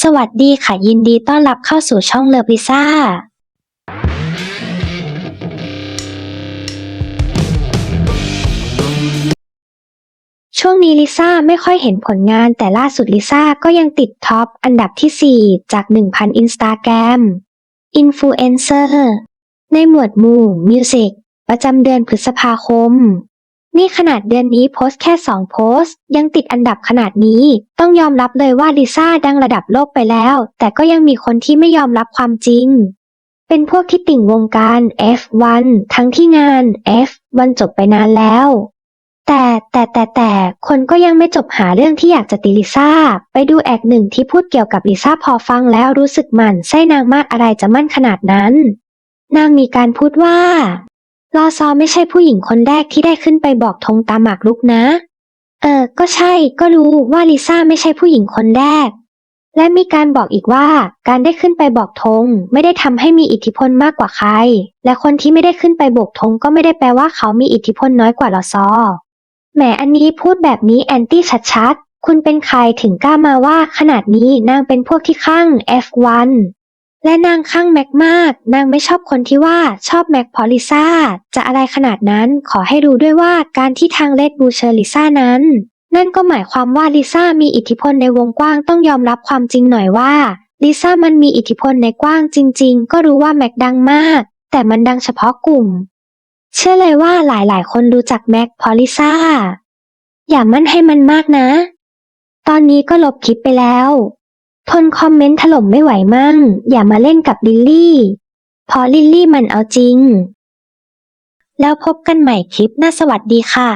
สวัสดีค่ะยินดีต้อนรับเข้าสู่ช่องเลิฟลิซ่า ช่วงนี้ลิซ่าไม่ค่อยเห็นผลงานแต่ล่าสุดลิซ่าก็ยังติดท็อปอันดับที่ 4 จาก 1,000 อินสตาแกรมอินฟลูเอนเซอร์ในหมวดหมู่มิวสิกประจำเดือนพฤษภาคม นี่ขนาดเดือนนี้โพสต์แค่ 2 โพสต์ ยังติดอันดับขนาดนี้ ต้องยอมรับเลยว่าลิซ่าดังระดับโลกไปแล้ว แต่ก็ยังมีคนที่ไม่ยอมรับความจริง เป็นพวกที่ติ่งวงการ F1 ทั้งที่งาน F1 จบไปนานแล้ว แต่แต่แต่แต่คนก็ยังไม่จบหาเรื่องที่อยากจะตีลิซ่า ไปดูแอกหนึ่งที่พูดเกี่ยวกับลิซ่าพอฟังแล้วรู้สึกมันไส้นางมากอะไรจะมั่นขนาดนั้น นางมีการพูดว่า ลอซอไม่ใช่ผู้หญิงคนแรกที่ได้ขึ้นไปบอกธงตามหมากรุกนะ เออ ก็ใช่ ก็รู้ว่าลิซ่าไม่ใช่ผู้หญิงคนแรก และมีการบอกอีกว่า การได้ขึ้นไปบอกธงไม่ได้ทำให้มีอิทธิพลมากกว่าใคร และคนที่ไม่ได้ขึ้นไปโบกธงก็ไม่ได้แปลว่าเขามีอิทธิพลน้อยกว่าลอซอ แหมอันนี้พูดแบบนี้แอนตี้ชัดๆ คุณเป็นใครถึงกล้ามาว่าขนาดนี้นางเป็นพวกที่ข้าง F1 และนางข้างแม็กมาก นางไม่ชอบคนที่ว่าชอบแม็กพอลิซ่า จะอะไรขนาดนั้นขอให้รู้ด้วยว่าการที่ทางเลดบูเชอร์ลิซ่านั้น นั่นก็หมายความว่าลิซ่ามีอิทธิพลในวงกว้างต้องยอมรับความจริงหน่อยว่าลิซ่ามันมีอิทธิพลในกว้างจริง ๆ ก็รู้ว่าแม็กดังมาก แต่มันดังเฉพาะกลุ่ม เชื่อเลยว่าหลายๆ คนรู้จักแม็กพอลิซ่า อย่ามั่นให้มันมากนะ ตอนนี้ก็ลบคลิปไปแล้ว ทนคอมเมนต์ถล่มไม่ไหวมั่ง อย่ามาเล่นกับลิลลี่เพอลิลลี่มันเอาจริง แล้วพบกันใหม่คลิปหน้าสวัสดีค่ะ